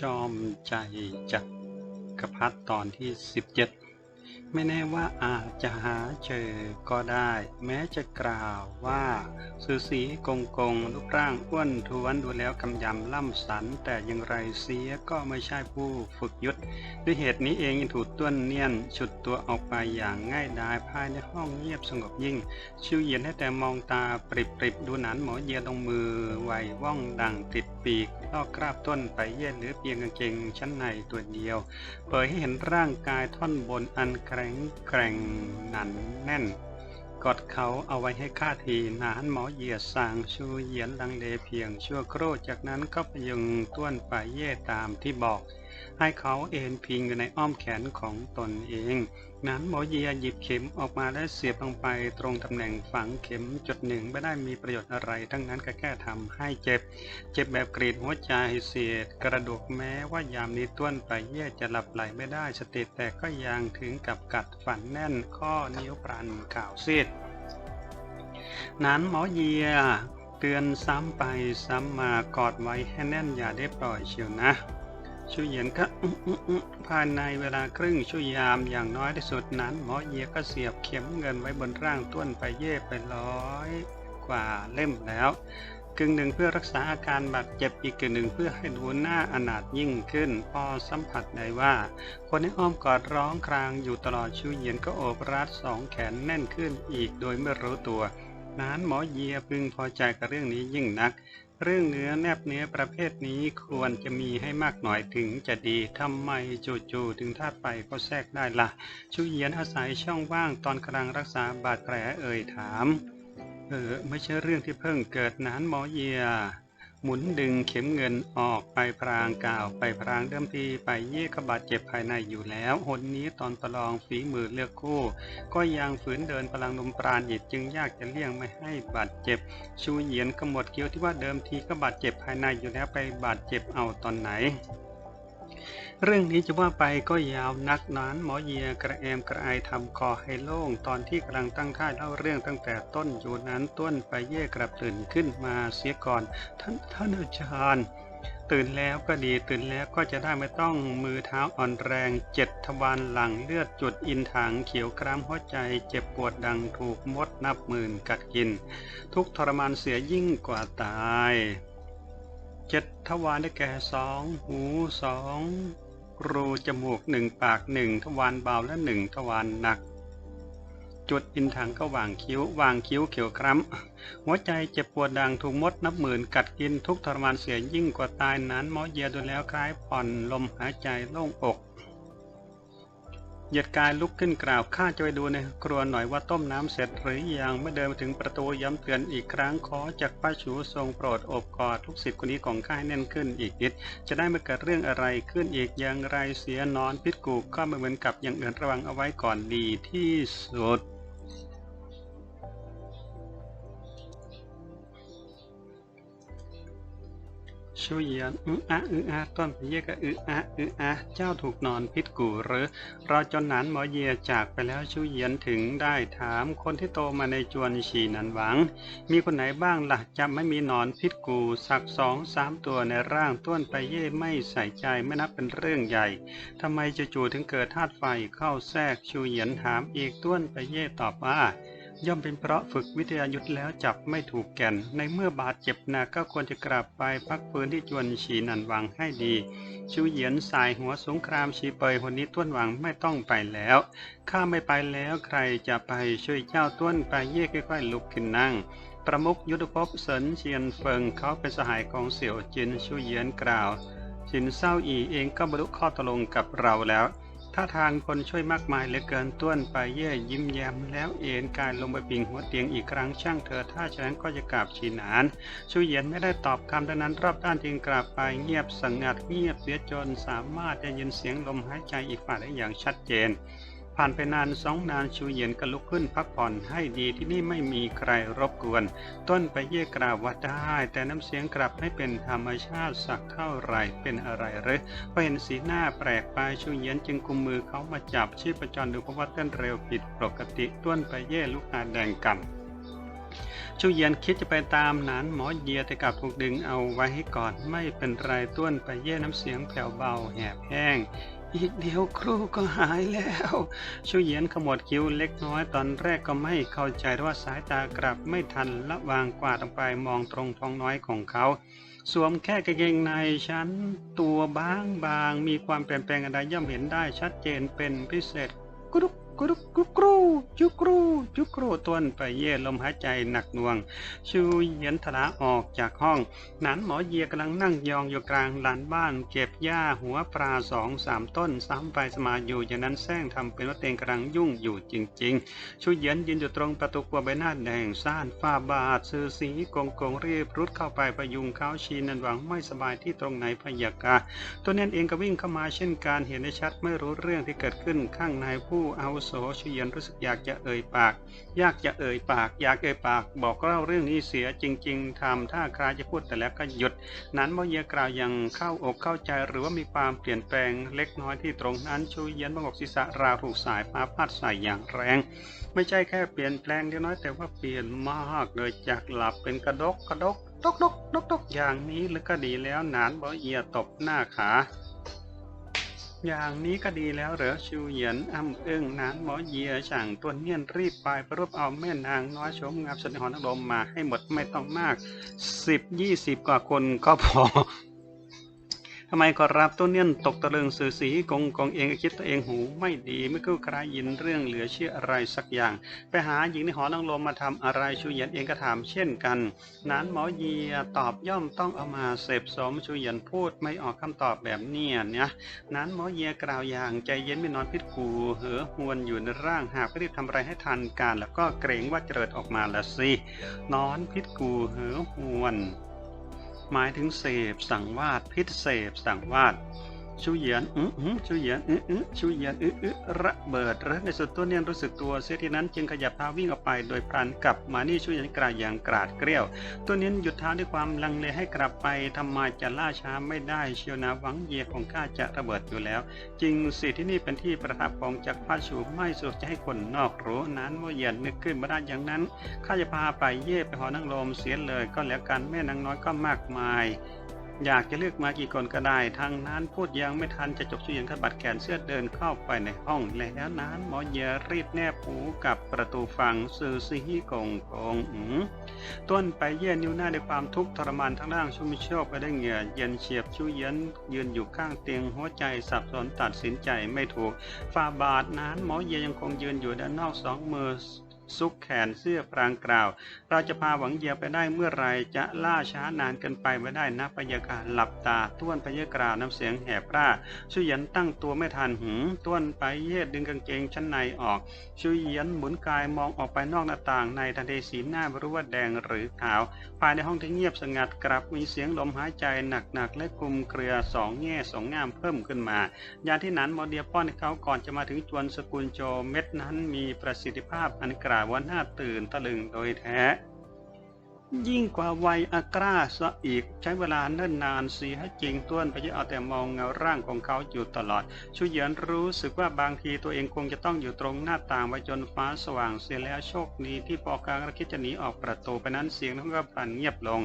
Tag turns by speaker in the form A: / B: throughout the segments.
A: จอมใจจักกระพัดตอนที่ 17 ไม่แน่ว่าอาจจะหาเจอก็ได้ แม้จะกล่าวว่าสือสีกงกงรูปร่างอ้วนท้วนดูแล้วกำยำล่ำสัน แต่อย่างไรเสียก็ไม่ใช่ผู้ฝึกยุทธด้วยเหตุนี้เองถูกต้วนเนียนฉุดตัวออกไปอย่างง่ายดายภายในห้องเงียบสงบยิ่ง ชิวเยียนให้แต่มองตาปริบปริบๆดูหนานหมอเยียลงมือไหวว่องดังติด ปีกลอกคราบต้นไปเย็นหรือเพียงกางเกงชั้นในตัวเดียว เผยให้เห็นร่างกายท่อนบนอันแข็งแกร่งหนันแน่น กอดเขาเอาไว้ให้ค่าทีนานหมอเหยียดสางชูเหยียนลังเลเพียงชั่วครู่จากนั้นก็พยุงต้วนไปเย่ตามที่บอก ให้เขาเอนพิงอยู่ในอ้อมแขนของตนเอง นั้นหมอเยียหยิบเข็มออกมาและเสียบลงไปตรงตำแหน่งฝังเข็มจุดหนึ่งไม่ได้มีประโยชน์อะไร ทั้งนั้นก็แค่ทำให้เจ็บ เจ็บแบบกรีดหัวใจเสียดกระดูกแม้ว่ายามนี้ต้วนไปเย่จะหลับไหลไม่ได้สติแต่ก็ยังถึงกับกัดฝันแน่นข้อนิ้วปรันข่าวซีดนั้นหมอเยียเตือนซ้ำไปซ้ำมากอดไว้ให้แน่นอย่าได้ปล่อยเชียวนะ ชูเหยียนก็ภายในเวลาครึ่งชั่วยามอย่างน้อยที่สุดนั้น หมอเยียก็เสียบเข็มเงินไว้บนร่างต้นไปเย่ไปร้อยกว่าเล่มแล้วกึ่งหนึ่งเพื่อรักษาอาการบาดเจ็บอีกกึ่งหนึ่งเพื่อให้ดูหน้าอนาถยิ่งขึ้น พอสัมผัสได้ว่า คนในอ้อมกอดร้องครางอยู่ตลอดชูเยียนก็โอบรัดสองแขนแน่นขึ้นอีกโดยไม่รู้ตัว นั้นหมอเยียพึงพอใจกับเรื่องนี้ยิ่งนัก เรื่องเนื้อแนบเนื้อประเภทนี้ควรจะมีให้มากหน่อยถึงจะดีทำไมจู่ๆถึงธาตุไฟก็แทรกได้ละ่ะชูเยียนอาศัยช่องว่างตอนกำลังรักษาบาดแผลเอ่ยถาม เออไม่ใช่เรื่องที่เพิ่งเกิดนานหมอเยีย หมุนดึงเข็มเงินออกไปพรางกล่าวไปพรางเดิมทีไปเย่ขบาดเจ็บภายในอยู่แล้ว หนนี้ตอนประลองฝีมือเลือกคู่ ก็ยังฝืนเดินพลังลมปราณอีกจึงยากจะเลี่ยงไม่ให้บาดเจ็บ ชูเหยียนกหมดเกี้ยวที่ว่าเดิมทีก็บาดเจ็บภายในอยู่แล้วไปบาดเจ็บเอาตอนไหน เรื่องนี้จะว่าไปก็ยาวนักนานหมอเยียกระแอมกระไอทำคอให้โล่ง ตอนที่กำลังตั้งท่าเล่าเรื่องตั้งแต่ต้นอยู่นั้นต้นไปเย่กลับตื่นขึ้นมาเสียก่อน ท่านท่านอาจารย์ตื่นแล้วก็ดีตื่นแล้วก็จะได้ไม่ต้องมือเท้าอ่อนแรงเจ็ดทวารหลังเลือดจุดอินถังเขียวกรามหัวใจเจ็บปวดดังถูกมดนับหมื่นกัดกิน ทุกทรมานเสียยิ่งกว่าตายเจ็ดทวารได้แก่สองหูสอง รูจมูกหนึ่งปากหนึ่งทวารเบาและหนึ่งทวารหนัก จุดอินถังก็วางคิ้ว วางคิ้วเขียวคร้ำหัวใจเจ็บปวดดังถูกมดนับหมื่นกัดกินทุกทรมานเสียยิ่งกว่าตายนั้นหมอเยียดูแล้วคล้ายผ่อนลมหายใจโล่งอก เหยียดกายลุกขึ้นกล่าวข้าจะไปดูในครัวหน่อยว่าต้มน้ำเสร็จหรือยังเมื่อเดินมาถึงประตูย้ำเตือนอีกครั้งขอจากป้าชูทรงโปรดอบกอดทุกสิทธิ์คนนี้ของข้าให้แน่นขึ้นอีกนิด จะได้ไม่เกิดเรื่องอะไรขึ้นอีกอย่างไรเสียนอนพิษกูก็ไม่เหมือนกับอย่างอื่นระวังเอาไว้ก่อนดีที่สุด ช่วยเยียนอึอะอึอะต้นพเยก็อึอะอึอะเจ้าถูกนอนพิษกูหรือ เรอจนหนานหมอเยียจากไปแล้วช่วยเยียนถึงได้ถามคนที่โตมาในจวนชีนันหวัง มีคนไหนบ้างล่ะจะไม่มีนอนพิษกูสักสองสามตัวในร่างต้นไปเย่ไม่ใส่ใจไม่นับเป็นเรื่องใหญ่ทำไมจู่ๆถึงเกิดธาตุไฟเข้าแทรกชูเหยียนถามอีกต้นไปเย่ตอบว่า ย่อมเป็นเพราะฝึกวิทยายุทธแล้วจับไม่ถูกแก่น ในเมื่อบาดเจ็บหนักก็ควรจะกลับไปพักฟื้นที่จวนฉีนันวังให้ดีชูเหยียนสายหัวสงครามชีเปยคนนี้ต้วนหวังไม่ต้องไปแล้วข้าไม่ไปแล้วใครจะไปช่วยเจ้าต้วนไปเย่ค่อยๆลุกขึ้นนั่งประมุขยุทธภพเสินเชียนเฟิงเขาเป็นสหายของเสี่ยวจินชูเหยียนกล่าวจินเศร้าอีเองก็บรรลุข้อตกลงกับเราแล้ว ท่าทางคนช่วยมากมายเหลือเกินต้วนไปเย่ยิ้มแย้มแล้วเอ็นกายลงไปปิงหัวเตียงอีกครั้งช่างเธอถ้าฉะนั้นก็จะกราบชีนานชูเหยียนไม่ได้ตอบคำดังนั้นรอบด้านจึงกราบไปเงียบสงัดเงียบเสียจนสามารถจะยินเสียงลมหายใจอีกฝ่ายได้อย่างชัดเจน ผ่านไปนานสองนานชูเหยียนก็ลุกขึ้นพักผ่อนให้ดีที่นี่ไม่มีใครรบกวน ต้นไปเย่กราบว่าได้ แต่น้ำเสียงกลับไม่เป็นธรรมชาติสักเท่าไหร่เป็นอะไรหรือพอเห็นสีหน้าแปลกไปชูเหยียนจึงกุมมือเขามาจับชีพจรดูเพราะว่าเต้นเร็วผิดปกติต้นไปเย่ลุกอาแดงกำชูเยียนคิดจะไปตามนั้นหมอเยียแต่กลับถูกดึงเอาไว้ให้ก่อนไม่เป็นไรต้วนไปเย่น้ำเสียงแผ่วเบาแหบแห้ง อีกเดียวครูก็หายแล้วชูเยียนขมวดคิ้วเล็กน้อยตอนแรกก็ไม่เข้าใจว่าสายตากลับไม่ทันละวางกวาดลงไปมองตรงท้องน้อยของเขา สวมแค่กางเกงในชั้น ตัวบางบางมีความเปลี่ยนแปลงอะไรย่อมเห็นได้ชัดเจนเป็นพิเศษกรุก กรุกกรุกกรูจุกรูจุกรูต้นไปเย่ลมหายใจหนักหน่วง ชูเยียนทลาออกจากห้องหนานหมอเยียกำลังนั่งยองอยู่กลางลานบ้าน เก็บหญ้าหัวปลาสองสามต้นซ้ำไปสมาอยู่อย่างนั้นแซงทำเป็นว่าเตงกำลังยุ่งอยู่จริง ๆ ชูเยียนยืนอยู่ตรงประตูกลัวใบหน้าแดงซ่านฝ้าบาดซื้อสีกงกงรีบรุดเข้าไปประยุงเขาชีนันหวังไม่สบายที่ตรงไหนพยากาตัวเน้นเองก็วิ่งเข้ามาเช่นการเห็นได้ชัดไม่รู้เรื่องที่เกิดขึ้นข้างในผู้เอาโสชูเหยียนรู้สึกอยากจะเอ่ยปาก อยากจะเอ่ยปาก อยากเอ่ยปาก บอกเล่าเรื่องนี้เสียจริง ๆทำถ้าใครจะพูดแต่แล้วก็หยุด นั้นเมื่อเยกล่าวยังเข้าอกเข้าใจหรือว่ามีความเปลี่ยนแปลงเล็กน้อยที่ตรงนั้นชูเย็นบังอกศีรษะราวถูกสายฟ้าพัดใส่อย่างแรง ไม่ใช่แค่เปลี่ยนแปลงเล็กน้อยแต่ว่าเปลี่ยนมากเลยจากหลับเป็นกระดกกระดกดกดกดกดกอย่างนี้หรือก็ดีแล้วนานบ่เอียตบหน้าขา อย่างนี้ก็ดีแล้วเหรอชิวเหยียนอ้ำอึ้งนานหมอเยียช่างตัวเนียนรีบไปประรบเอาแม่นางน้อยชมงามสนหอนลมมาให้หมดไม่ต้องมากสิบยี่สิบกว่าคนก็พอ ทำไมขอรับตัวเนียนตกตะลึงสื่อสีกงกองเองคิดตัวเองหูไม่ดีไม่กู้ใครยินเรื่องเหลือเชื่ออะไรสักอย่าง ไปหาหญิงในหอนังลมมาทำอะไรชูเหยียนเองก็ถามเช่นกันนานหมอเยียตอบย่อมต้องเอามาเสพสมชูเหยียนพูดไม่ออกคำตอบแบบเนี้ยเนี่ยนั้นหมอเยียกล่าวอย่างใจเย็นไม่นอนพิษกูเหอหวนอยู่ในร่างหากไม่รีบทำอะไรให้ทันการ แล้วก็เกรงว่าจะเกิดออกมาละสินอนพิษกูเหอหวน หมายถึงเสพ สังวาสพิษเสพ สังวาส ชูเหยียนอื้ออื้อชูเหยียนอื้ออื้อชูเหยียนอื้ออื้อระเบิดระในสุดตัวเนียนรู้สึกตัวเสียทีนั้นจึงขยับเท้าวิ่งออกไป โดยพลันกลับมานี่ชูเหยียนกราดอย่างกราดเกรี้ยว ตัวเน้นหยุดเท้าด้วยความลังเลให้กลับไปทำไมจะล่าช้าไม่ได้เชียวนะหวังเยียของข้าจะระเบิดอยู่แล้ว จริงสิที่นี่เป็นที่ประทับของจักรพรรดิชูไม่สุดจะให้คนนอกรู้นั้นว่าเหยียนนึกขึ้นมาได้อย่างนั้นข้าจะพาไปเย่ไปหอนั่งลมเสียเลยก็แล้วกันแม่นางน้อยก็มากมาย อยากจะเลือกมากี่คนก็ได้ ทางนั้นพูดยังไม่ทันจะจบช่วยยังขบัดแขนเสื้อเดินเข้าไปในห้องแล้วนั้นหมอเยรีบแนบหูกับประตูฝั่งสื่อซีฮีกงกงอืมต้นไปเยี่ยนิ้วหน้าด้วยความทุกข์ทรมานทั้งร่างชุ่มโชกไปได้วยเหงื่อเย็นเฉียบชูเย็นยืนอยู่ข้างเตียงหัวใจสับสนตัดสินใจไม่ถูกฝ่าบาทนั้นหมอเยียยังคงยืนอยู่ด้านนอกสองมือ ซุกแขนเสื้อพรางกล่าว เราจะพาหวังเยียไปได้เมื่อไรจะล่าช้านานเกินไปไม่ได้นะพยากาหลับตาต้วนพยากราวน้ำเสียงแหบร่าชุยันตั้งตัวไม่ทันหืมต้วนไปเย็ดดึงกางเกงชั้นในออกชุยยันหมุนกายมองออกไปนอกหน้าต่างในทันทีสีหน้าไม่รู้ว่าแดงหรือขาว ภายในห้องที่เงียบสงัดกลับมีเสียงลมหายใจหนักๆและกลุ่มเครือสองแง่สองงามเพิ่มขึ้นมา ยาที่นั้นมอเดียป้อนให้เขาก่อนจะมาถึงจวนสกุลโจเม็ดนั้นมีประสิทธิภาพอันกล่าวว่าน่าตื่นตะลึงโดยแท้ ยิ่งกว่าวัยอากราซะอีก ใช้เวลาเนิ่นนานเสียจริงต้วนไปจะเอาแต่มองเงาร่างของเขาอยู่ตลอดชูเหยินรู้สึกว่าบางทีตัวเองคงจะต้องอยู่ตรงหน้าต่างไว้จนฟ้าสว่างเสียแล้วโชคดีที่ปอกลางระคิดจะหนีออกประตูไปนั้นเสียงนั้นก็ปั่นเงียบลง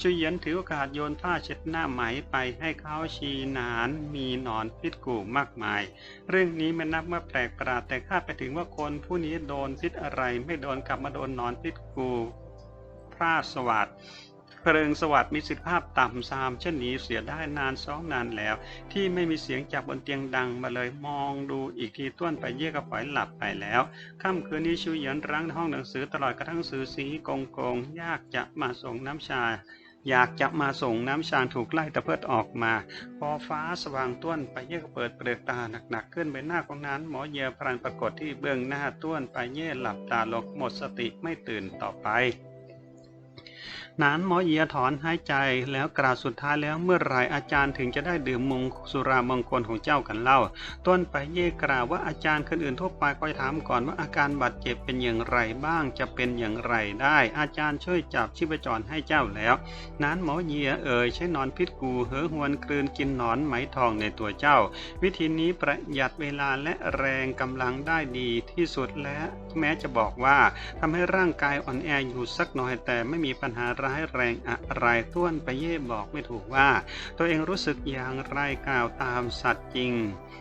A: ชูเหยินถือโอกาสโยนผ้าเช็ดหน้าไหมไปให้เขาชีนานมีหนอนพิษกูมากมาย เรื่องนี้ไม่นับว่าแปลกประหลาดแต่คาดไปถึงว่าคนผู้นี้โดนพิษอะไรไม่โดนกลับมาโดนหนอนพิษกู พระสวัสดเพลิงสวัสดมีสิทธิภาพต่ำซามเช่นนี้เสียได้นานสองนานแล้ว ที่ไม่มีเสียงจากบนเตียงดังมาเลยมองดูอีกทีต้วนไปเย่กระป๋อยหลับไปแล้วค่ำคืนนี้ชูเหยินรั้งในห้องหนังสือตลอดกระทั่งสื่อสีกงกงยากจะมาส่งน้ำชาอยากจะมาส่งน้ำชาถูกไล่ตะเพิดออกมา พอฟ้าสว่างต้วนไปเย่ก็เปิดเปลือกตาหนักๆขึ้นใบหน้าของนั้นหมอเยพรันปรากฏที่เบื้องหน้าต้วนไปเย่หลับตาลงหมดสติไม่ตื่นต่อไป นานหมอเยียถอนหายใจแล้วกล่าวสุดท้ายแล้วเมื่อไรอาจารย์ถึงจะได้ดื่มมงสุรามงคลของเจ้ากันเล่า ต้นไปเย่กล่าวว่าอาจารย์คนอื่นทั่วไปก็จะถามก่อนว่าอาการบาดเจ็บเป็นอย่างไรบ้างจะเป็นอย่างไรได้ อาจารย์ช่วยจับชีพจรให้เจ้าแล้วนานหมอเยียเอ่ยใช้นอนพิษกูเหอหวนกลืนกินนอนไหมทองในตัวเจ้า วิธีนี้ประหยัดเวลาและแรงกำลังได้ดีที่สุดและแม้จะบอกว่าทำให้ร่างกายอ่อนแออยู่สักหน่อยแต่ไม่มีปัญหาร้ายแรงอะไรต้วนไปเย่บอกไม่ถูกว่า ตัวเองรู้สึกอย่างไรกล่าวตามสัตว์จริง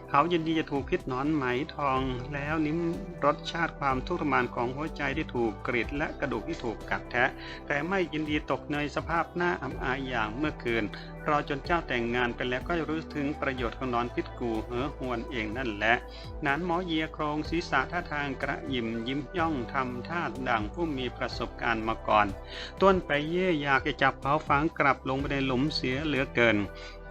A: เขายินดีจะถูกพิษหนอนไหมทอง แล้วลิ้มรสชาติความทุกข์ทรมานของหัวใจที่ถูกกรีดและกระดูกที่ถูกกัดแทะ แต่ไม่ยินดีตกในสภาพหน้าอับอายอย่างเมื่อคืนรอจนเจ้าแต่งงานไปแล้วก็รู้ถึงประโยชน์ของนอนพิษกูเหอหวนเองนั่นแหละนั้นหมอเยียโครงศีรษะท่าทางกระยิมยิ้มย่องทำท่าดังผู้มีประสบการณ์มาก่อน ต้นไปเย่อยากจะจับเขาฝังกลับลงไปในหลุมเสียเหลือเกิน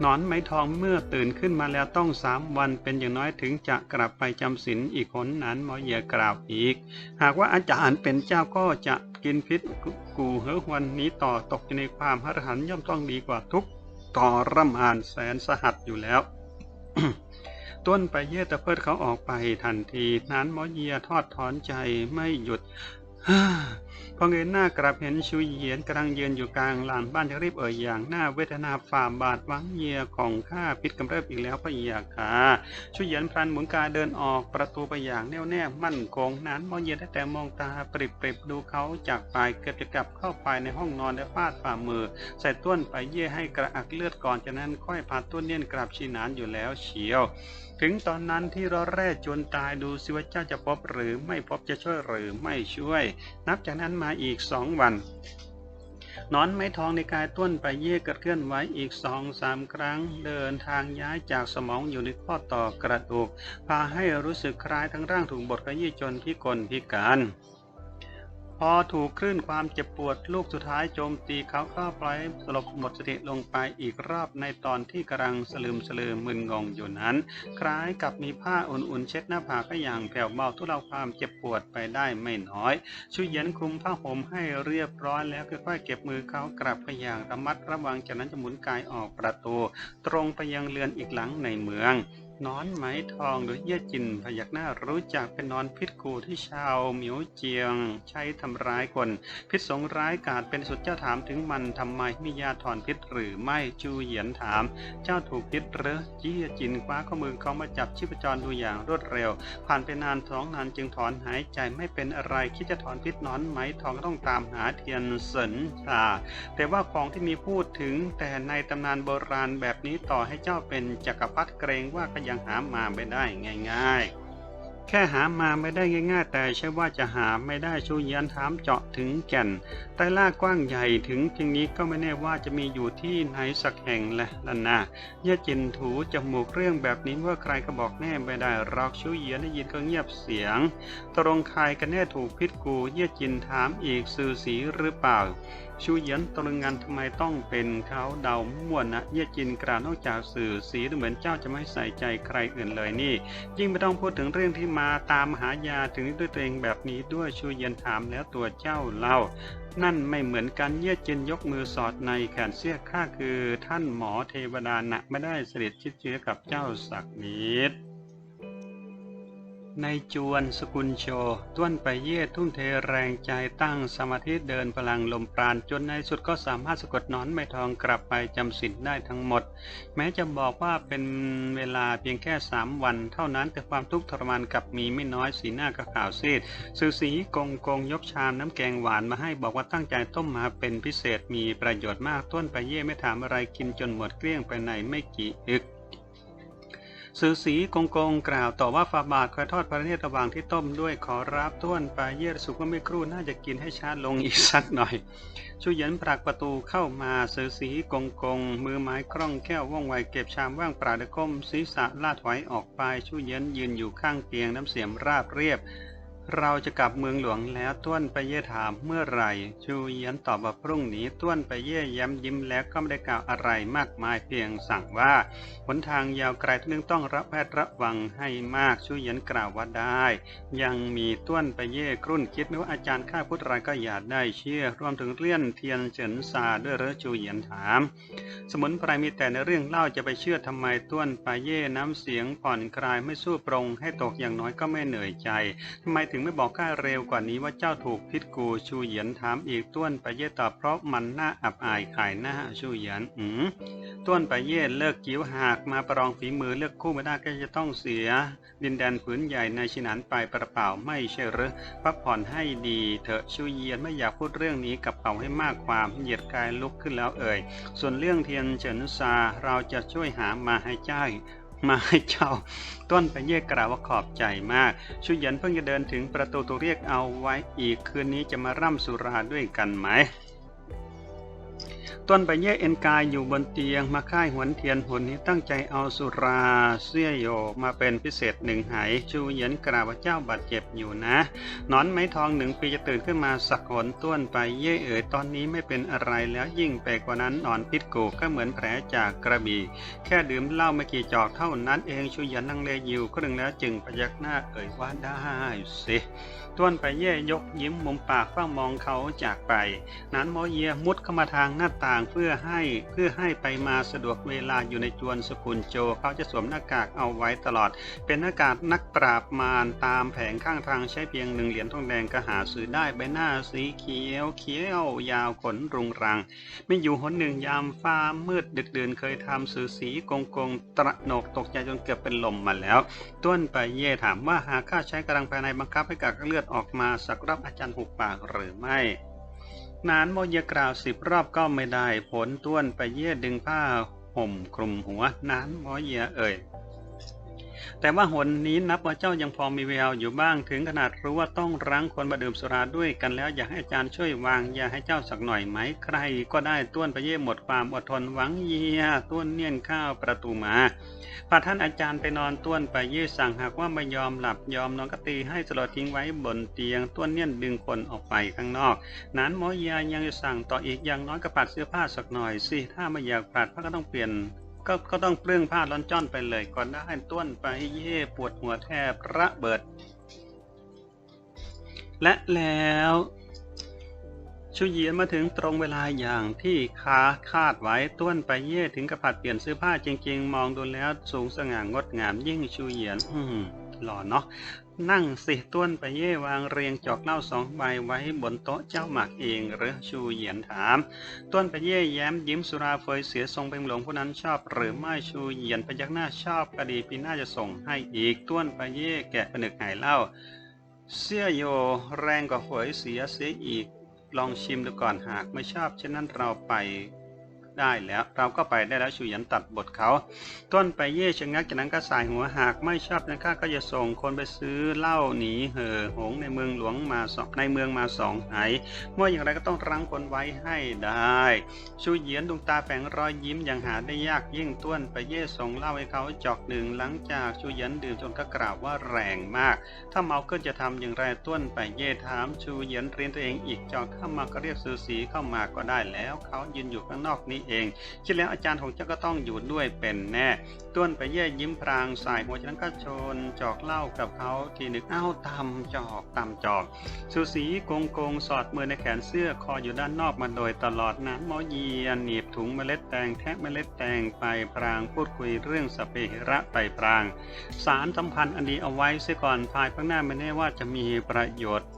A: นอนไม้ทองเมื่อตื่นขึ้นมาแล้วต้องสามวันเป็นอย่างน้อยถึงจะกลับไปจำศีลอีกคนนั้นหมอเยียกล่าวอีก หากว่าอาจารย์เป็นเจ้าก็จะกินพิษกูเหือหวนนี้ต่อตกอยู่ในความหรหันย่อมต้องดีกว่าทุกทรมานแสนสหัสอยู่แล้ว ต้นไปเยตะเพิดเขาออกไปทันที นั้นหมอเยียทอดถอนใจไม่หยุด พอเงยหน้ากลับเห็นชูเหยียนกำลังยืนอยู่กลางลานบ้านจะรีบเอ่ยอย่างหน้าเวทนาฝ่าบาดวังเยียของข้าพิษกำเริบอีกแล้วพระเอียค่ะชูเหยียนพลันหมุนกาเดินออกประตูไปอย่างแน่วแน่มั่นคงนั้นมอเยียนได้แต่มองตาปริบปริบดูเขาจากไปเกือบจะกลับเข้าไปในห้องนอนและฟาดฝ่ามือ ใส่ต้นไปเย่ให้กระอักเลือดก่อนจากนั้นค่อยพาต้นเนียนกลับชีนานอยู่แล้วเชียวถึงตอนนั้นที่เราแร่จนตายดูสิว่าเจ้าจะพบหรือไม่พบจะช่วยหรือไม่ช่วย นับจากนั้นมาอีกสองวันนอนไม้ทองในกายต้นไปเย่กระเคลื่อนไหวอีกสองสามครั้ง เดินทางย้ายจากสมองอยู่ในข้อต่อกระดูกพาให้รู้สึกคล้ายทั้งร่างถูกบดกระยี่จนพิกลพิการ พอถูกคลื่นความเจ็บปวดลูกสุดท้ายโจมตีเขาก็ปล่อยสลบหมดสติลงไปอีกรอบในตอนที่กำลังสลืมสลืมมึนงงอยู่นั้น คล้ายกับมีผ้าอุ่นๆเช็ดหน้าผากก็อย่างแผ่วเบาทุเลาความเจ็บปวดไปได้ไม่น้อยช่วยเย็นคลุมผ้าห่มให้เรียบร้อยแล้วค่อยๆเก็บมือเขากลับไปอย่างระมัดระวังจากนั้นจะหมุนกายออกประตู ตรงไปยังเรือนอีกหลังในเมือง นอนไหมทองหรือเย่จินพยักหน้ารู้จักเป็นนอนพิษกูที่ชาวเหมียวเจียง ใช้ทำร้ายคน พิษสงร้ายกาจเป็นสุดเจ้าถามถึงมันทำไมมียาถอนพิษหรือไม่จูเหยียนถาม เจ้าถูกพิษหรือเจี้ยจินคว้าข้อมือเขามาจับชีพจรดูอย่างรวดเร็ว ผ่านไปนานสองนานจึงถอนหายใจไม่เป็นอะไรคิดจะถอนพิษนอนไหมทองต้องตามหาเทียนเสินชาแต่ว่าของที่มีพูดถึงแต่ในตำนานโบราณแบบนี้ต่อให้เจ้าเป็นจักรพรรดิเกรงว่าก็ยังหามาไม่ได้ง่าย ๆ แค่หามาไม่ได้ง่าย ๆ แต่ใช่ว่าจะหาไม่ได้ชูยันถามเจาะถึงแก่นใต้ล่ากว้างใหญ่ถึงเพียงนี้ก็ไม่แน่ว่าจะมีอยู่ที่ไหนสักแห่งแหละล่ะนะเย่จินถูจมูกเรื่องแบบนี้ว่าใครก็บอกแน่ไม่ได้รอกชูเยียนได้ยินก็เงียบเสียง ตรงใครกันแน่ถูกพิษกูเย่จินถามอีกสื่อสีหรือเปล่า ชูเหยียนตรงงานทำไมต้องเป็นเขาเดาม่วนนะเย่จินกล่าวนอกจากสื่อสีดูเหมือนเจ้าจะไม่ใส่ใจใครอื่นเลยนี่ ยิ่งไม่ต้องพูดถึงเรื่องที่มาตามหายาถึงด้วยตัวเองแบบนี้ด้วยชูเยียนถามแล้วตัวเจ้าเล่านั่นไม่เหมือนกันเย่จินยกมือสอดในแขนเสื้อข้าคือท่านหมอเทวดานะไม่ได้สด็จชิดเชื้อกับเจ้าสักนิด ในจวนสกุลโชต้วนไปเย่ทุ่มเทแรงใจตั้งสมาธิเดินพลังลมปราณจนในสุดก็สามารถสะกดนอนไม่ทองกลับไปจำสินได้ทั้งหมด แม้จะบอกว่าเป็นเวลาเพียงแค่สามวัน เท่านั้นแต่ความทุกข์ทรมานกับมีไม่น้อยสีหน้าก็ขาวซีดสื่อสีกงกงยกชามน้ำแกงหวานมาให้บอกว่าตั้งใจต้มมาเป็นพิเศษมีประโยชน์มากต้นไปเย่ไม่ถามอะไรกินจนหมดเกลี้ยงไปในไม่กี่อึก สือสีกงกงกล่าวต่อว่าฟาบาทคอยทอดพระเนตรระหว่างที่ต้มด้วยขอรับต้วนปลาเยื่อสุกว่าไม่ครู่น่าจะกินให้ช้าลงอีกสักหน่อยชูเหยินผลักประตูเข้ามาสือสีกงกง มือไม้คล่องแก้วว่องไวเก็บชามว่างปราดก้มศีรษะลาดไหวออกไปชูเหยินยืนอยู่ข้างเตียงน้ำเสียมราบเรียบ เราจะกลับเมืองหลวงแล้วต้วนไปเย่ถามเมื่อไหร่ ชูเยียนตอบว่าพรุ่งนี้ต้วนไปเย่ย้ำยิ้มแล้วก็ไม่ได้กล่าวอะไรมากมายเพียงสั่งว่าหนทางยาวไกลทุกนึงต้องระแวดระวังให้มากชูเยียนกล่าวว่าได้ ยังมีต้วนไปเย่กรุ่นคิดไม่ว่าอาจารย์ข้าพูดอะไรก็อย่าได้เชื่อ รวมถึงเลี่ยนเทียนเฉินซาด้วยเหรือชูเยียนถาม สมุนไพรมีแต่ในเรื่องเล่าจะไปเชื่อทำไมต้วนไปเย่น้ำเสียงผ่อนคลายไม่สู้ปรงให้ตกอย่างน้อยก็ไม่เหนื่อยใจทำไมถึงไม่บอกข้าเร็วกว่านี้ว่าเจ้าถูกพิษกูชูเหยียนถามอีกต้วนไปเย่ตอบเพราะมันน่าอับอายขายหน้าชูเหยียนอืมต้วนไปเย่เลิกกิ้วหากมาประลองฝีมือเลือกคู่ไม่ได้ก็จะต้องเสีย ดินแดนผืนใหญ่ในชินานไปประเปล่าไม่ใช่หรือพักผ่อนให้ดีเถอะชูเยียนไม่อยากพูดเรื่องนี้กับเขาให้มากความเหยียดกายลุกขึ้นแล้วเอ่ย ส่วนเรื่องเทียนเฉินซาเราจะช่วยหามาให้เจ้า มาให้เจ้า ต้นไปเย่กล่าวว่าขอบใจมาก ชุยเหยันเพิ่งจะเดินถึงประตูตัวเรียกเอาไว้อีกคืนนี้จะมาร่ำสุราด้วยกันไหม ต้นไปเย่เอ็นกายอยู่บนเตียงมาค่ายหวนเทียนหนนี้ตั้งใจเอาสุราเสื้อโยมาเป็นพิเศษหนึ่งไหชูเหยียนกล่าวว่าเจ้าบาดเจ็บอยู่นะนอนไม้ทองหนึ่งปีจะตื่นขึ้นมาสักหนต้วนไปเย่เอ๋ยตอนนี้ไม่เป็นอะไรแล้วยิ่งไปกว่านั้นนอนพิษกูก็เหมือนแผลจากกระบี่ แค่ดื่มเหล้าไม่กี่จอกเท่านั้นเองชูเหยียนลังเลอยู่ครึ่งแล้วจึงพยักหน้าเอ่ยว่าได้สิ ต้วนไปเย่ยกยิ้มมุมปากเฝ้ามองเขาจากไป นั้นหมอเยียมุดเข้ามาทางหน้าต่างเพื่อให้เพื่อให้ไปมาสะดวกเวลาอยู่ในจวนสกุลโจ เขาจะสวมหน้ากากเอาไว้ตลอด เป็นหน้ากากนักปราบมารตามแผงข้างทางใช้เพียงหนึ่งเหรียญทองแดงก็หาซื้อได้ใบหน้าสีเขียวเขียวยาวขนรุงรัง ไม่อยู่หนหนึ่งยามฟ้ามืดดึกเดือนเคยทำสื่อสีกงกงตระหนกตกใจจนเกือบเป็นลมมาแล้ว ต้วนไปเย่ถามว่าหากข้าใช้กำลังภายในบังคับให้กากเลือดออกมาสักรับอาจารย์หุบปากหรือไม่ นานโมเยกล่าวสิบรอบก็ไม่ได้ ผลต้วนไปเย่ดึงผ้าห่มคลุมหัว นานโมเยเอ่ย แต่ว่าหนนี้นับว่าเจ้ายังพอมีแววอยู่บ้าง ถึงขนาดรู้ว่าต้องรั้งคนมาดื่มสุราด้วยกันแล้วอยากให้อาจารย์ช่วยวางยาให้เจ้าสักหน่อยไหม ใครก็ได้ต้วนไปเย่หมดความอดทนหวังเยียต้วนเนียนข้าวประตูมาพาท่านอาจารย์ไปนอนต้วนไปเย่สั่งหากว่าไม่ยอมหลับยอมนอนก็ตีให้สลดทิ้งไว้บนเตียงต้วนเนียนดึงคนออกไปข้างนอก นั้นหมอยายังจะสั่งต่ออีกอย่างน้อยก็ปัดเสื้อผ้าสักหน่อยสิถ้าไม่อยากปัดพระก็ต้องเปลี่ยน ก็ก็ต้องเปลื้องผ้าร้อนจ้อนไปเลยก่อนได้ต้วนไปเย่ปวดหัวแทบระเบิด และแล้วชูเยียนมาถึงตรงเวลาอย่างที่คาคาดไว้ต้วนไปเย่ถึงกับผัดเปลี่ยนเสื้อผ้าจริง ๆ มองดูแล้วสูงสง่างดงามยิ่งชูเยียน อืหล่อเนาะ นั่งสิต้วนไปเย่วางเรียงจอกเหล้าสองใบไว้บนโต๊ะเจ้าหมากเองหรือชูเหยียนถาม ต้นไปเย่แย้มยิ้มสุราเฟยเสียทรงเป็นหลวงผู้นั้นชอบ หรือไม่ชูเหยียนพยักหน้าชอบกดีปีหน้าจะส่งให้อีกต้วนไปเย่แกะผนึกหายเหล้าเสี้ยโยแรงกว่าเฟยเสียเสียอีก ลองชิมดูก่อนหากไม่ชอบเช่นนั้นเราไป ได้แล้ว เราก็ไปได้แล้วชูหยียนตัดบทเขา ต้นไปเย่ชะงักจากนั้นก็สายหัวหากไม่ชอบนะข้าก็จะส่งคนไปซื้อเหล้าหนีเห่อหงในเมืองหลวงมาสองในเมืองมาสองไหเมื่ออย่างไรก็ต้องรั้งคนไว้ให้ได้ชูเหยียนดวงตาแฝงรอยยิ้มอย่างหาได้ยากยิ่งต้วนไปเย่ส่งเหล้าให้เขาจอกหนึ่งหลังจากชูเหยียนดื่มจนก็กล่าวว่าแรงมาก ถ้าเมาก็จะทำอย่างไรต้วนไปเย่ถามชูเหยียนเรียนตัวเองอีกจอกเข้ามาก็เรียกซื้อสีเข้ามาก็ได้แล้ว เขายืนอยู่ข้างนอกนี้เอง คิดแล้วอาจารย์ของเจ้าก็ต้องอยู่ด้วยเป็นแน่ต้วนไปเย่ยิ้มพรางสายหัวฉันก็ชนจอกเหล้ากับเขาทีหนึ่งเอ้าตำจอกตำจอก สุสีโกงโกงสอดมือในแขนเสื้อคออยู่ด้านนอกมาโดยตลอดนั้นหมอเยียนหนีบถุงเมล็ดแตงแทะเมล็ดแตงไปพรางพูดคุยเรื่องสเปหระไปพราง สารสัมพันธ์อันดีเอาไว้เสียก่อนภายข้างหน้าไม่แน่ว่าจะมีประโยชน์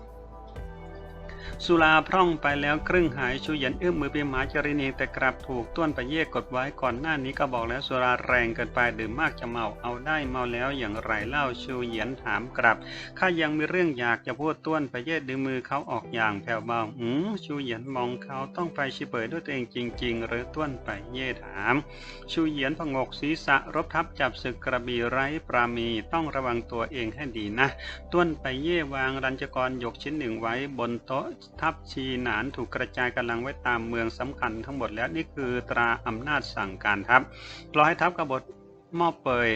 A: สุราพร่องไปแล้วครึ่งหายชูเยันเอื้อมมือไปหมาจรินีแต่กลับถูกต้วนไปเย่กดไว้ก่อนหน้านี้ก็บอกแล้วสุราแรงเกินไปดื่มมากจะเมาเอาได้เมาแล้วอย่างไรเล่าชูเหยียนถามกลับข้ายังมีเรื่องอยากจะพูดต้วนไปเย่ดึงมือเขาออกอย่างแผ่วเบาอืมชูเหยียนมองเขาต้องไปชิเปยด้วยตัวเองจริง ๆ หรือต้วนไปเย่ถาม ชูเหยียนผงกศีรษะรบทับจับศึกกระบี่ไร้ปรามีต้องระวังตัวเองให้ดีนะต้วนไปเย่วางรัญจกรยกชิ้นหนึ่งไว้บนโต๊ะทับชีหนานถูกกระจายกำลังไว้ตามเมืองสำคัญทั้งหมดแล้วนี่คือตราอำนาจสั่งการทัพปล่อให้ทัพกบฏมอบเปย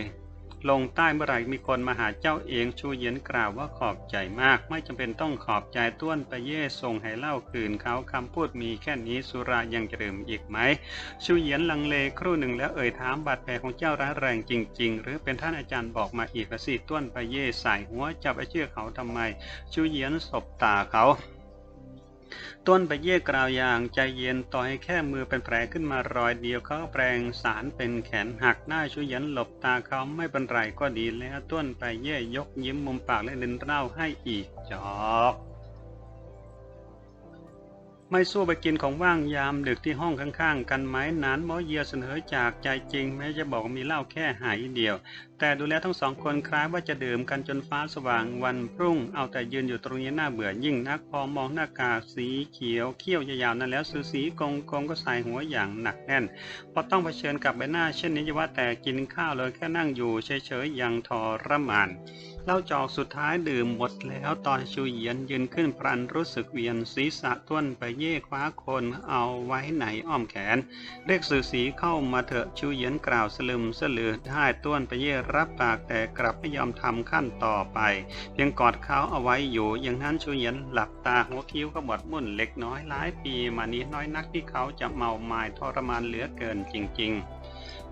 A: ลงใต้เมื่อไหร่มีคนมาหาเจ้าเองชูเยียนกล่าวว่าขอบใจมาก ไม่จำเป็นต้องขอบใจต้วนไปเย่ส่งให้เล่าคืนเขาคำพูดมีแค่นี้สุรายังจะดื่มอีกไหม ชูเยียนลังเลครู่หนึ่งแล้วเอ่ยถามบาดแผลของเจ้าร้ายแรงจริง ๆ หรือเป็นท่านอาจารย์บอกมาอีกละสิต้วนไปเย่ใส่หัวจับไปเชื่อเขาทำไม ชูเยียนสบตาเขา ต้นไปเย่กล่าวอย่างใจเย็นต่อให้แค่มือเป็นแผลขึ้นมารอยเดียวเขาแปลงสารเป็นแขนหักหน้าชูเหยันหลบตาเขาไม่เป็นไรก็ดีแล้วต้นไปเย่ยกยิ้มมุมปากและเล่นเล่าให้อีกจอก ไม่สู้ไปกินของว่างยามดึกที่ห้องข้างๆ กันไหมนานหมอเยียเสนอจากใจจริงแม้จะบอกมีเหล้าแค่หายเดียว แต่ดูแล้วทั้งสองคนคล้ายว่าจะดื่มกันจนฟ้าสว่างวันพรุ่ง เอาแต่ยืนอยู่ตรงนี้น่าเบื่อยิ่งนักพอมองหน้ากาสีเขียวเขี้ยวยาวๆนั้นแล้วสูสีกงกงก็ใส่หัวอย่างหนักแน่นพอต้องเผชิญกับใบหน้า เช่นนี้จะว่าแต่กินข้าวเลยแค่นั่งอยู่เฉยๆยังทรมาน เหล้าจอกสุดท้ายดื่มหมดแล้วตอนชูเหยียนยืนขึ้นพรันรู้สึกเวียนศีรษะต้วนไปเย่คว้าคนเอาไว้ไหนอ้อมแขน เรียกสื่อสีเข้ามาเถอะชูเหยียนกล่าวสลึมสลือได้ต้วนไปเย่รับปากแต่กลับไม่ยอมทำขั้นต่อไป เพียงกอดเขาเอาไว้อยู่ อย่างนั้นชูเหยียนหลับตาหัวคิ้วก็บดมุ่นเล็กน้อยหลายปีมานี้น้อยนักที่เขาจะเมาไมายทรมานเหลือเกินจริง ๆ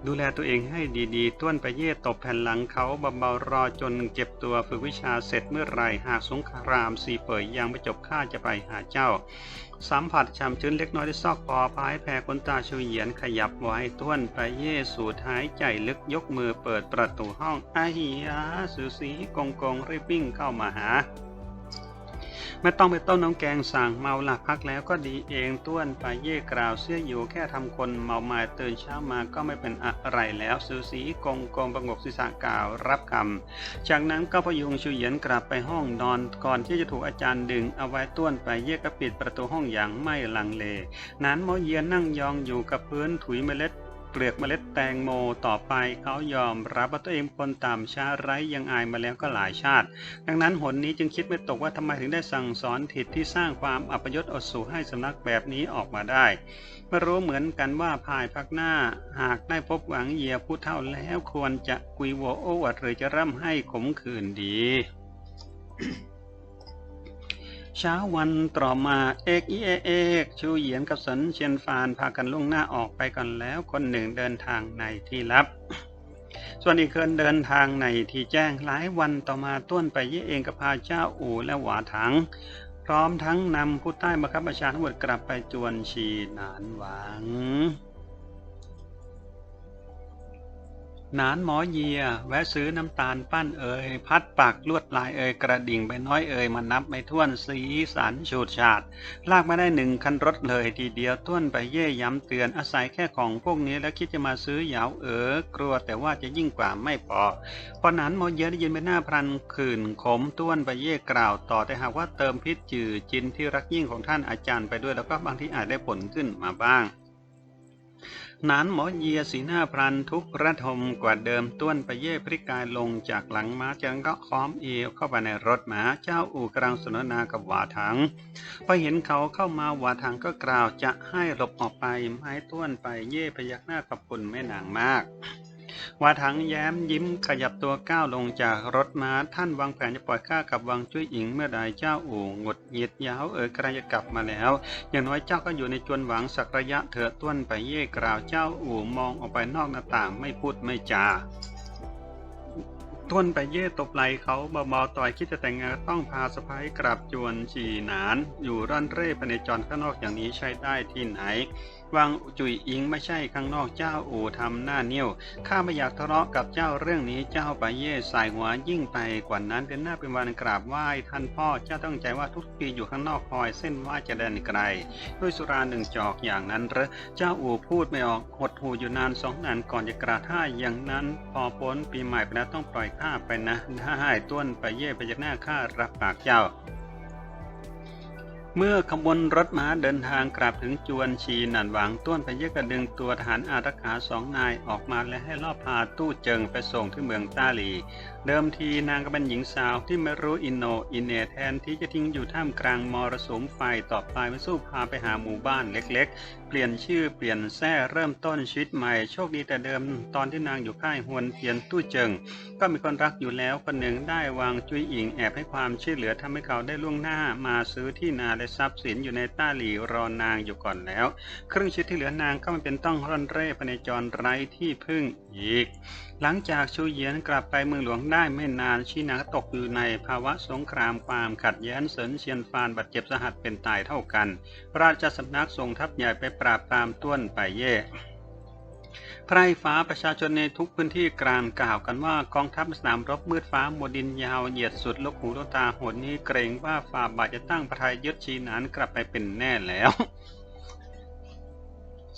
A: ดูแลตัวเองให้ดีๆ ต้วนไปเย่ตบแผ่นหลังเขาเบาๆรอจนเก็บตัวฝึกวิชาเสร็จเมื่อไรหากสงครามสีเปยยังไม่จบข้าจะไปหาเจ้า สัมผัสชำชื้นเล็กน้อยที่ซอกคอพายแผ่ขนตาชูเหยียนขยับไว้ต้วนไปเย่สูดหายใจลึกยกมือเปิดประตูห้องอาหิยาสูสีกงกงรีบวิ่งเข้ามาหา ไม่ต้องไปต้มน้ำแกงสั่งเมาหลักพักแล้วก็ดีเองต้วนไปเย่กล่าวเสียออยู่แค่ทำคนเมามาตื่นเช้ามาก็ไม่เป็นอะไรแล้วสูสีกงกงประงกศีรษะกล่าวรับคำจากนั้นก็พยุงชูเหยียนกลับไปห้องนอนก่อนที่จะถูกอาจารย์ดึงเอาไว้ต้วนไปเย่ก็ปิดประตูห้องอย่างไม่ลังเล นั้นหมอเยียนนั่งยองอยู่กับพื้นถุยเมล็ด เปลือกเมล็ดแตงโมต่อไปเขายอมรับว่าตัวเองคนต่ำช้าไร้ยังอายมาแล้วก็หลายชาติ ดังนั้นหนนี้จึงคิดไม่ตกว่าทำไมถึงได้สั่งสอนถิดที่สร้างความอัปยศอดสูให้สำนักแบบนี้ออกมาได้ไม่รู้เหมือนกันว่าภายภาคหน้าหากได้พบหวังเยียผู้เท่าแล้วควรจะกุยโวโอวัดหรือจะร่ำให้ขมขื่นดี เช้าวันต่อมาเอกอีเอเอกชูเหยียนกับสนเชียนฟานพากันล่วงหน้าออกไปก่อนแล้วคนหนึ่งเดินทางในที่ลับ ส่วนอีกคนเดินทางในที่แจ้งหลายวันต่อมาต้วนไปเย่เองกับพาเจ้าอู่และหวาถัง พร้อมทั้งนำผู้ใต้บังคับบัญชาทั้งหมดกลับไปจวนชีหนานหวัง นานหมอเยีย แวะซื้อน้ำตาลปั้นเอ่ยพัดปากลวดลายเอ่ยกระดิ่งใบน้อยเอ่ยมานับไม่ถ้วนสีสันฉูดฉาด ลากมาได้หนึ่งคันรถเลยทีเดียวต้วนไปเย่ย้ำเตือนอาศัยแค่ของพวกนี้แล้วคิดจะมาซื้อเหยาวเอ๋อกลัวแต่ว่าจะยิ่งกว่าไม่พอพอหนานหมอเยียได้ยินใบหน้าพรันขื่นขมต้วนไปเย่กล่าวต่อแต่หากว่าเติมพิษจืดจินที่รักยิ่งของท่านอาจารย์ไปด้วยแล้วก็บางที่อาจได้ผลขึ้นมาบ้าง นานหมอเยียสีหน้าพรันทุกระทมกว่าเดิมต้วนไปเย่พริกายลงจากหลังม้าจังก็ค้อมเอวเข้าไปในรถม้าเจ้าอู่กำลังสนทนากับหวาถังพอเห็นเขาเข้ามาหวาถังก็กล่าวจะให้หลบออกไปไม้ต้วนไปเย่พยักหน้าขอบคุณแม่นางมาก วาถังแย้มยิ้มขยับตัวก้าวลงจากรถม้าท่านวางแผนจะปล่อยข้ากับวังจุ้ยอิงเมื่อใดเจ้าอู่หงดหงิดยาวเอ๋ยกระจะกลับมาแล้ว อย่างน้อยเจ้าก็อยู่ในจวนหวังสักระยะเถอะต้วนไปเย่กล่าวเจ้าอู่มองออกไปนอกหน้าต่างไม่พูดไม่จาต้นไปเย่ตบไหลเขาเบาๆต่อยคิดจะแต่งงานต้องพาสะพ้ายกลับจวนฉีหนาน อยู่ร่อนเร่ไปในจรข้างนอกอย่างนี้ใช้ได้ที่ไหน วังจุยอิงไม่ใช่ข้างนอกเจ้าอู่ทำหน้าเนี้ยวข้าไม่อยากทะเลาะกับเจ้าเรื่องนี้เจ้าไปเย่สายหัวยิ่งไปกว่านั้นเป็นหน้าเป็นวันกราบไหว้ท่านพ่อเจ้าต้องใจว่าทุกปีอยู่ข้างนอกคอยเส้นไหว้จะเดินไกล ด้วยสุราหนึ่งจอกอย่างนั้นหรือเจ้าอู่พูดไม่ออกหดหูอยู่นานสองนานก่อนจะกราท่าอย่างนั้น พอพ้นปีใหม่ไปแล้วต้องปล่อยข้าไปนะได้ต้วนไปเย่ไปจากหน้าข้ารับปากเจ้า เมื่อขบวนรถม้าเดินทางกลับถึงจวนชีหนันหวังต้วนไปเยกกระดึงตัวทหารอารักขาสองนายออกมาและให้ล่อบพาตู้เจิงไปส่งที่เมืองต้าหลี เดิมทีนางก็เป็นหญิงสาวที่ไม่รู้อินโนอินเนแทนที่จะทิ้งอยู่ท่ามกลางมรสุมไฟต่อไปไม่สู้พาไปหาหมู่บ้านเล็กๆ เปลี่ยนชื่อเปลี่ยนแท้เริ่มต้นชีวิตใหม่โชคดีแต่เดิมตอนที่นางอยู่ค่ายฮวนเทียนตู้เจิง ก็มีคนรักอยู่แล้วคนหนึ่งได้วางจุ้ยอิงแอบให้ความช่วยเหลือทำให้เขาได้ล่วงหน้ามาซื้อที่นาและทรัพย์สินอยู่ในต้าหลีรอนางอยู่ก่อนแล้ว ครึ่งชีวิตที่เหลือนางก็ไม่เป็นต้องร่อนเร่ไปในจรไร้ที่พึ่งอีก หลังจากชูเยียนกลับไปเมืองหลวงได้ไม่นานชีนางตกอยู่ในภาวะสงครามความขัดแย้งเสินเชียนฟานบาดเจ็บสาหัสเป็นตายเท่ากัน ราชสำนักส่งทัพใหญ่ไปปราบปรามต้วนไปเย่ ไพร่ฟ้าประชาชนในทุกพื้นที่กรางกล่าวกันว่ากองทัพสนามรบมืดฟ้าหมดดินยาวเหยียดสุดลกหูลกตาหดนี้เกรงว่าฝ่าบาทจะตั้งประทายยึดชีนานกลับไปเป็นแน่แล้ว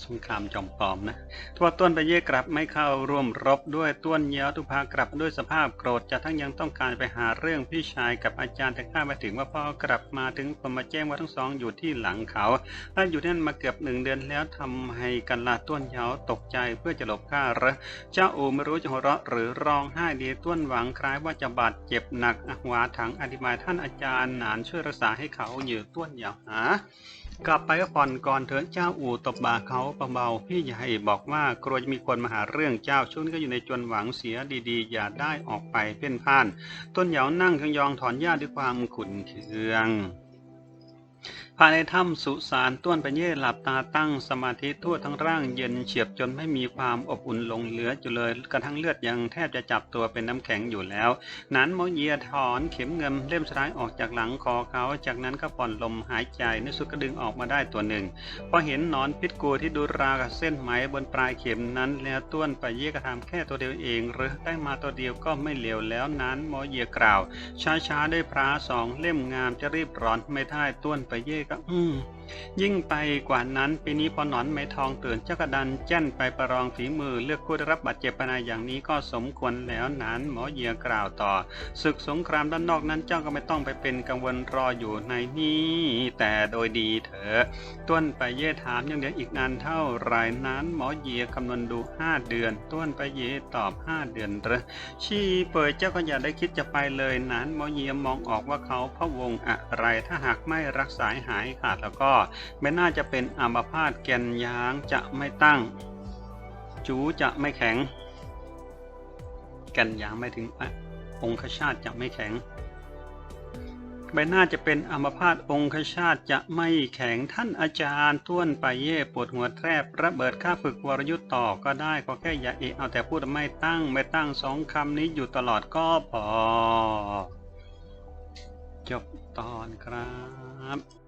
A: สงครามจอมปลอมนะทัวต้นไปเย่กลับไม่เข้าร่วมรบด้วยต้วนเย้าตุพากลับด้วยสภาพโกรธจะทั้งยังต้องการไปหาเรื่องพี่ชายกับอาจารย์แต่ข้ามาถึงว่าพ่อกลับมาถึงผมมาแจ้งว่าทั้งสองอยู่ที่หลังเขาและอยู่นั่นมาเกือบหนึ่งเดือนแล้วทำให้กันละต้วนเย้าตกใจเพื่อจะหลบข้าหรอเจ้าอูไม่รู้จะหัวเราะหรือร้องไห้ดีต้วนหวังคล้ายว่าจะบาดเจ็บหนักอะหวาถังอธิบายท่านอาจารย์หนานช่วยรักษาให้เขาอยู่ต้วนเย้าหา กลับไปก็ผ่อนก่อนเถินเจ้าอู่ตบบ่าเขาเบาๆพี่ใหญ่บอกว่ากลัวจะมีคนมาหาเรื่องเจ้าชุนก็อยู่ในจวนหวังเสียดีๆ อย่าได้ออกไปเพ่นพ่าน ต้นเหยานั่งยองๆถอนหญ้าด้วยความขุ่นเคืองภายในถ้ำสุสานต้วนไปเย่หลับตาตั้งสมาธิทั่วทั้งร่างเย็นเฉียบจนไม่มีความอบอุ่นหลงเหลืออยู่เลยกระทั่งเลือดยังแทบจะจับตัวเป็นน้ำแข็งอยู่แล้ว นั้นโมเยียถอนเข็มเงิมเล่มสุดท้ายออกจากหลังคอเขา จากนั้นก็ผ่อนลมหายใจในสุดก็ดึงออกมาได้ตัวหนึ่ง พอเห็นนอนพิษกูที่ดูรากับเส้นไหมบนปลายเข็มนั้น แล้วต้วนไปเย่กระทำแค่ตัวเดียวเอง หรือได้มาตัวเดียวก็ไม่เหลวแล้วนั้นโมเยียกล่าว ช้าๆด้วยพระสองเล่มงามจะรีบร้อนไม่ได้ต้วนไปเย่ก็อืม ยิ่งไปกว่านั้นปีนี้พอหนอนไม้ทองเตือนเจ้ากระดันแจ้นไปประลองฝีมือ เลือกผู้ได้รับบาดเจ็บภายอย่างนี้ก็สมควรแล้วนั้นหมอเหยียกล่าวต่อศึกสงครามด้านนอกนั้นเจ้าก็ไม่ต้องไปเป็นกังวลรออยู่ในนี้ แต่โดยดีเถอะต้วนไปเย่ถามยังเหลืออีกนานเท่าไรนั้นหมอเหยียคำนวณดูห้าเดือนต้วนไปเย่ตอบห้าเดือนเหรอชีเปิดเจ้าก็อย่าได้คิดจะไปเลยนั้นหมอเหยียมองออกว่าเขาพะวงอะไรถ้าหากไม่รักษาหายขาดแล้วก็ไม่น่าจะเป็นอัมพาตแกนยางจะไม่ตั้ง จูจะไม่แข็ง แกนยางไม่ถึงอะองคชาตจะไม่แข็งใบหน้าจะเป็นอัมพาตองคชาตจะไม่แข็งท่านอาจารย์ต้วนไปเย่ปวดหัวแทบระเบิดค่าฝึกวรยุทธ์ต่อก็ได้ก็แค่อย่าเอะเอาแต่พูดไม่ตั้งไม่ตั้งสองคำนี้อยู่ตลอดก็พอ จบตอนครับ